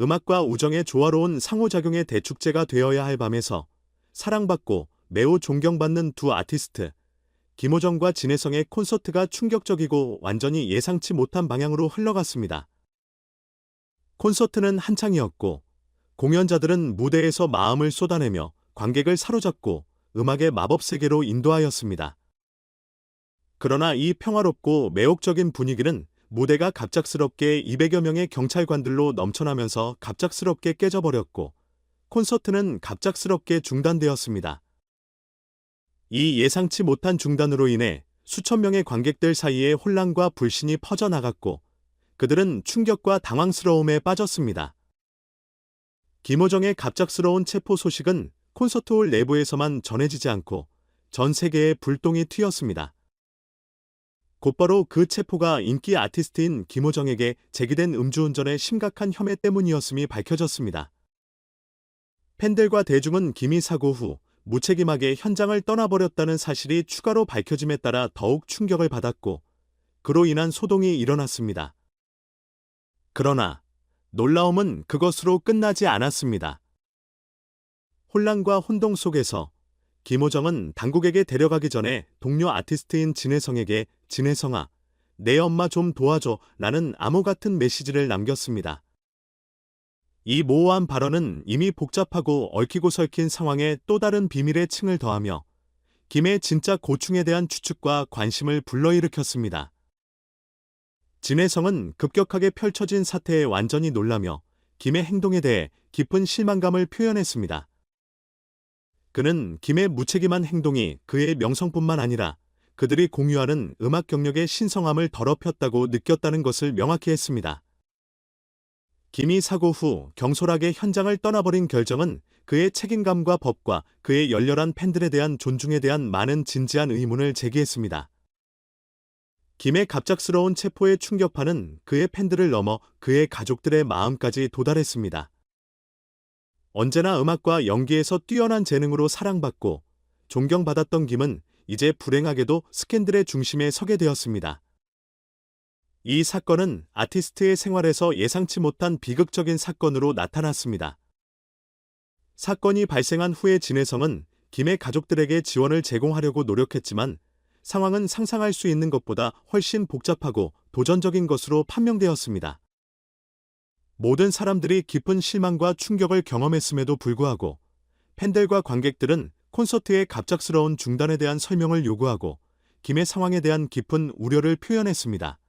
음악과 우정의 조화로운 상호작용의 대축제가 되어야 할 밤에서 사랑받고 매우 존경받는 두 아티스트, 김호정과 진혜성의 콘서트가 충격적이고 완전히 예상치 못한 방향으로 흘러갔습니다. 콘서트는 한창이었고, 공연자들은 무대에서 마음을 쏟아내며 관객을 사로잡고 음악의 마법 세계로 인도하였습니다. 그러나 이 평화롭고 매혹적인 분위기는 무대가 갑작스럽게 200여 명의 경찰관들로 넘쳐나면서 갑작스럽게 깨져버렸고 콘서트는 갑작스럽게 중단되었습니다. 이 예상치 못한 중단으로 인해 수천 명의 관객들 사이에 혼란과 불신이 퍼져나갔고 그들은 충격과 당황스러움에 빠졌습니다. 김호정의 갑작스러운 체포 소식은 콘서트홀 내부에서만 전해지지 않고 전 세계에 불똥이 튀었습니다. 곧바로 그 체포가 인기 아티스트인 김호정에게 제기된 음주운전의 심각한 혐의 때문이었음이 밝혀졌습니다. 팬들과 대중은 김이 사고 후 무책임하게 현장을 떠나버렸다는 사실이 추가로 밝혀짐에 따라 더욱 충격을 받았고 그로 인한 소동이 일어났습니다. 그러나 놀라움은 그것으로 끝나지 않았습니다. 혼란과 혼동 속에서 김호정은 당국에게 데려가기 전에 동료 아티스트인 진혜성에게 진혜성아, 내 엄마 좀 도와줘 라는 암호 같은 메시지를 남겼습니다. 이 모호한 발언은 이미 복잡하고 얽히고 설킨 상황에 또 다른 비밀의 층을 더하며 김의 진짜 고충에 대한 추측과 관심을 불러일으켰습니다. 진혜성은 급격하게 펼쳐진 사태에 완전히 놀라며 김의 행동에 대해 깊은 실망감을 표현했습니다. 그는 김의 무책임한 행동이 그의 명성뿐만 아니라 그들이 공유하는 음악 경력의 신성함을 더럽혔다고 느꼈다는 것을 명확히 했습니다. 김이 사고 후 경솔하게 현장을 떠나버린 결정은 그의 책임감과 법과 그의 열렬한 팬들에 대한 존중에 대한 많은 진지한 의문을 제기했습니다. 김의 갑작스러운 체포의 충격파는 그의 팬들을 넘어 그의 가족들의 마음까지 도달했습니다. 언제나 음악과 연기에서 뛰어난 재능으로 사랑받고 존경받았던 김은 이제 불행하게도 스캔들의 중심에 서게 되었습니다. 이 사건은 아티스트의 생활에서 예상치 못한 비극적인 사건으로 나타났습니다. 사건이 발생한 후에 진혜성은 김의 가족들에게 지원을 제공하려고 노력했지만 상황은 상상할 수 있는 것보다 훨씬 복잡하고 도전적인 것으로 판명되었습니다. 모든 사람들이 깊은 실망과 충격을 경험했음에도 불구하고 팬들과 관객들은 콘서트의 갑작스러운 중단에 대한 설명을 요구하고 김의 상황에 대한 깊은 우려를 표현했습니다.